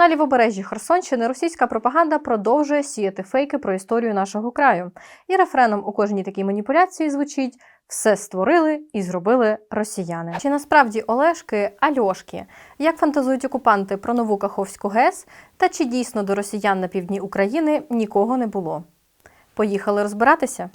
На лівобережжі Херсонщини російська пропаганда продовжує сіяти фейки про історію нашого краю. І рефреном у кожній такій маніпуляції звучить все створили і зробили росіяни. Чи насправді Олешки Альошки? Як фантазують окупанти про нову Каховську ГЕС? Та чи дійсно до росіян на півдні України нікого не було? Поїхали розбиратися.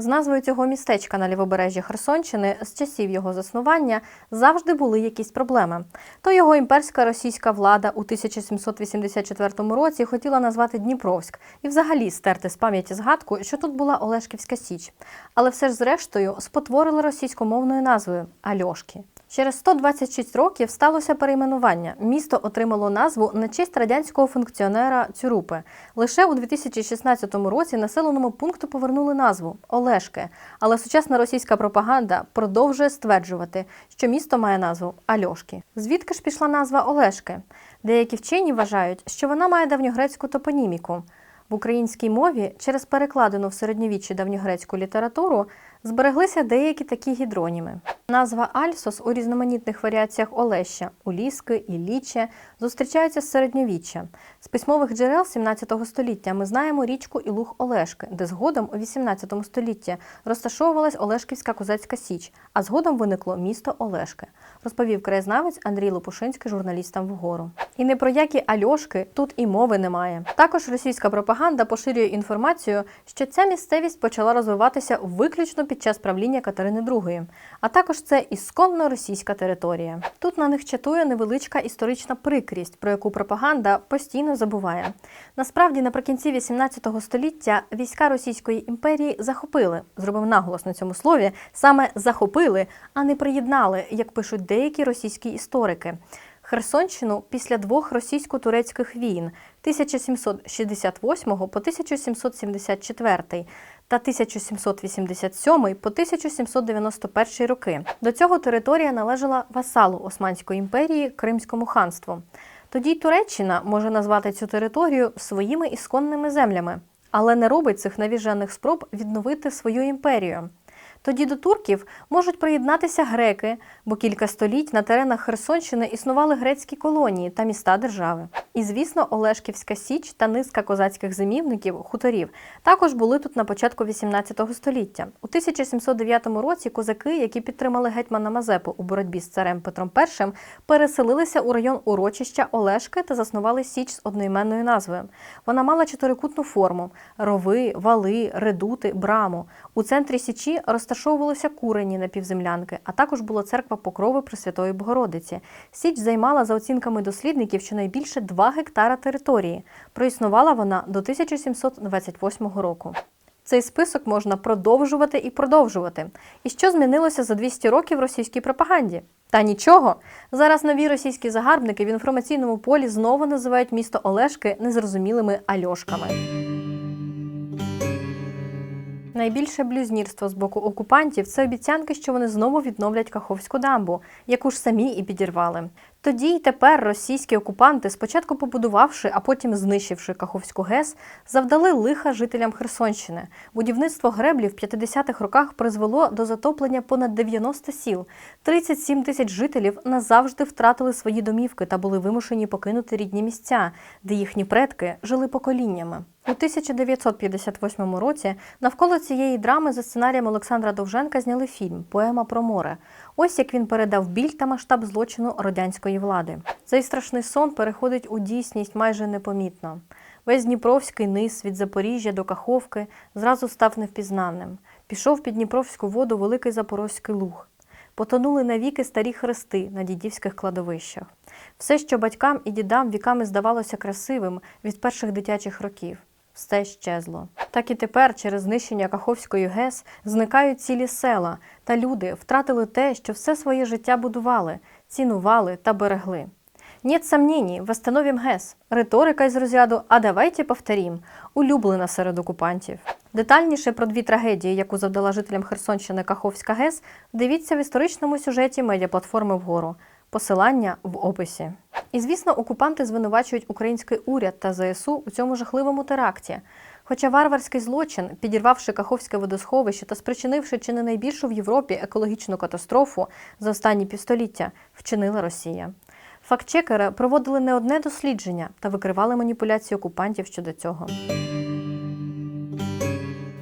З назвою цього містечка на лівобережжі Херсонщини з часів його заснування завжди були якісь проблеми. То його імперська російська влада у 1784 році хотіла назвати Дніпровськ і взагалі стерти з пам'яті згадку, що тут була Олешківська Січ. Але все ж зрештою спотворили російськомовною назвою Альошки. Через 126 років сталося перейменування. Місто отримало назву на честь радянського функціонера Цюрупи. Лише у 2016 році населеному пункту повернули назву Олешки. Але сучасна російська пропаганда продовжує стверджувати, що місто має назву Альошки. Звідки ж пішла назва Олешки? Деякі вчені вважають, що вона має давньогрецьку топоніміку. В українській мові через перекладену в середньовіччі давньогрецьку літературу збереглися деякі такі гідроніми. Назва Альсос у різноманітних варіаціях Олеща, Уліски, Ілліче зустрічаються з середньовіччя. З письмових джерел 17 століття ми знаємо річку Ілуг Олешки, де згодом у 18 столітті розташовувалась Олешківська козацька січ, а згодом виникло місто Олешки, розповів краєзнавець Андрій Лопушинський журналістам вгору. І не про які Альошки тут і мови немає. Також російська пропаганда поширює інформацію, що ця місцевість почала розвиватися виключно під час правління Катерини II, а також це ісконно російська територія. Тут на них чатує невеличка історична прикрість, про яку пропаганда постійно забуває. Насправді, наприкінці 18 століття війська Російської імперії захопили, зробив наголос на цьому слові, саме захопили, а не приєднали, як пишуть деякі російські історики. Херсонщину після двох російсько-турецьких війн 1768 по 1774 та 1787 по 1791 роки. До цього територія належала васалу Османської імперії Кримському ханству. Тоді й Туреччина може назвати цю територію своїми ісконними землями, але не робить цих навіжених спроб відновити свою імперію. Тоді до турків можуть приєднатися греки, бо кілька століть на теренах Херсонщини існували грецькі колонії та міста держави. І, звісно, Олешківська Січ та низка козацьких зимівників, хуторів також були тут на початку XVIII століття. У 1709 році козаки, які підтримали гетьмана Мазепу у боротьбі з царем Петром І, переселилися у район урочища Олешки та заснували Січ з одноіменною назвою. Вона мала чотирикутну форму: рови, вали, редути, браму. У центрі Січі розташовувалися курені напівземлянки, а також була церква Покрови Пресвятої Богородиці. Січ займала за оцінками дослідників щонайбільше 2 гектара території. Проіснувала вона до 1728 року. Цей список можна продовжувати і продовжувати. І що змінилося за 200 років російській пропаганді? Та нічого. Зараз нові російські загарбники в інформаційному полі знову називають місто Олешки незрозумілими альошками. Найбільше блюзнірство з боку окупантів це обіцянки, що вони знову відновлять Каховську дамбу, яку ж самі і підірвали. Тоді й тепер російські окупанти, спочатку побудувавши, а потім знищивши Каховську ГЕС, завдали лиха жителям Херсонщини. Будівництво греблі в 50-х роках призвело до затоплення понад 90 сіл. 37 тисяч жителів назавжди втратили свої домівки та були вимушені покинути рідні місця, де їхні предки жили поколіннями. У 1958 році навколо цієї драми за сценарієм Олександра Довженка зняли фільм Поема про море. Ось як він передав біль та масштаб злочину радянської влади. Цей страшний сон переходить у дійсність майже непомітно. Весь Дніпровський низ від Запоріжжя до Каховки зразу став невпізнаним. Пішов під Дніпровську воду великий Запорозький луг. Потонули навіки старі хрести на дідівських кладовищах. Все, що батькам і дідам віками здавалося красивим від перших дитячих років, все щезло. Так і тепер, через знищення Каховської ГЕС, зникають цілі села, та люди втратили те, що все своє життя будували, цінували та берегли. Нет сомнений, восстановим ГЕС. Риторика із розряду «А давайте повторім» улюблена серед окупантів. Детальніше про дві трагедії, яку завдала жителям Херсонщини Каховська ГЕС, дивіться в історичному сюжеті медіаплатформи вгору. Посилання в описі. І звісно, окупанти звинувачують український уряд та ЗСУ у цьому жахливому теракті. Хоча варварський злочин, підірвавши Каховське водосховище та спричинивши чи не найбільшу в Європі екологічну катастрофу за останні півстоліття, вчинила Росія. Фактчекери проводили не одне дослідження та викривали маніпуляції окупантів щодо цього.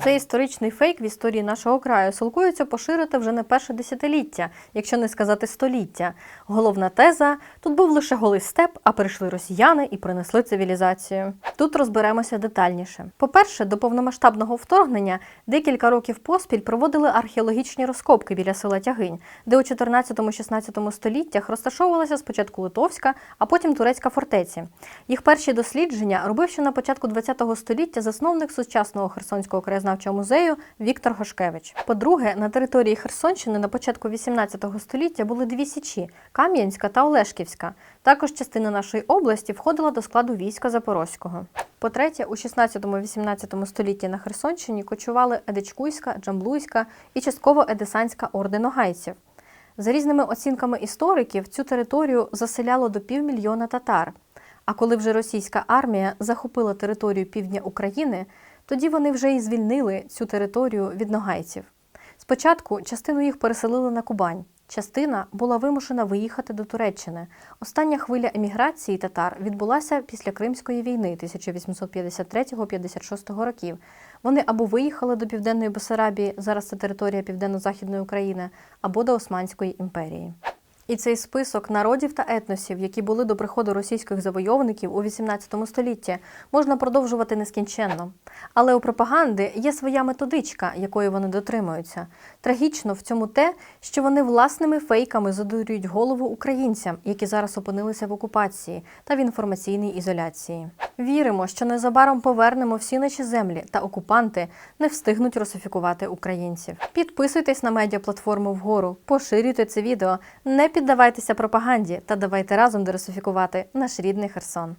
Цей історичний фейк в історії нашого краю силкуються поширити вже не перше десятиліття, якщо не сказати століття. Головна теза тут був лише голий степ, а прийшли росіяни і принесли цивілізацію. Тут розберемося детальніше. По-перше, до повномасштабного вторгнення декілька років поспіль проводили археологічні розкопки біля села Тягинь, де у 14-16 століттях розташовувалася спочатку литовська, а потім турецька фортеці. Їх перші дослідження робив ще на початку ХХ століття засновник сучасного Херсонського краєзнавчого музею Віктор Гошкевич. По-друге, на території Херсонщини на початку XVIII століття були дві січі Кам'янська та Олешківська. Також частина нашої області входила до складу війська Запорозького. По-третє, у 16-18 столітті на Херсонщині кочували Едичкуйська, Джамблуйська і частково Едесанська орди ногайців. За різними оцінками істориків, цю територію заселяло до півмільйона татар. А коли вже російська армія захопила територію півдня України, тоді вони вже і звільнили цю територію від ногайців. Спочатку частину їх переселили на Кубань. Частина була вимушена виїхати до Туреччини. Остання хвиля еміграції татар відбулася після Кримської війни 1853-56 років. Вони або виїхали до Південної Бесарабії, зараз це територія Південно-Західної України, або до Османської імперії. І цей список народів та етносів, які були до приходу російських завойовників у XVIII столітті, можна продовжувати нескінченно. Але у пропаганди є своя методичка, якої вони дотримуються. Трагічно в цьому те, що вони власними фейками задурюють голову українцям, які зараз опинилися в окупації та в інформаційній ізоляції. Віримо, що незабаром повернемо всі наші землі, та окупанти не встигнуть русифікувати українців. Підписуйтесь на медіаплатформу вгору, поширюйте це відео, не піддавайтеся пропаганді та давайте разом дерусифікувати наш рідний Херсон.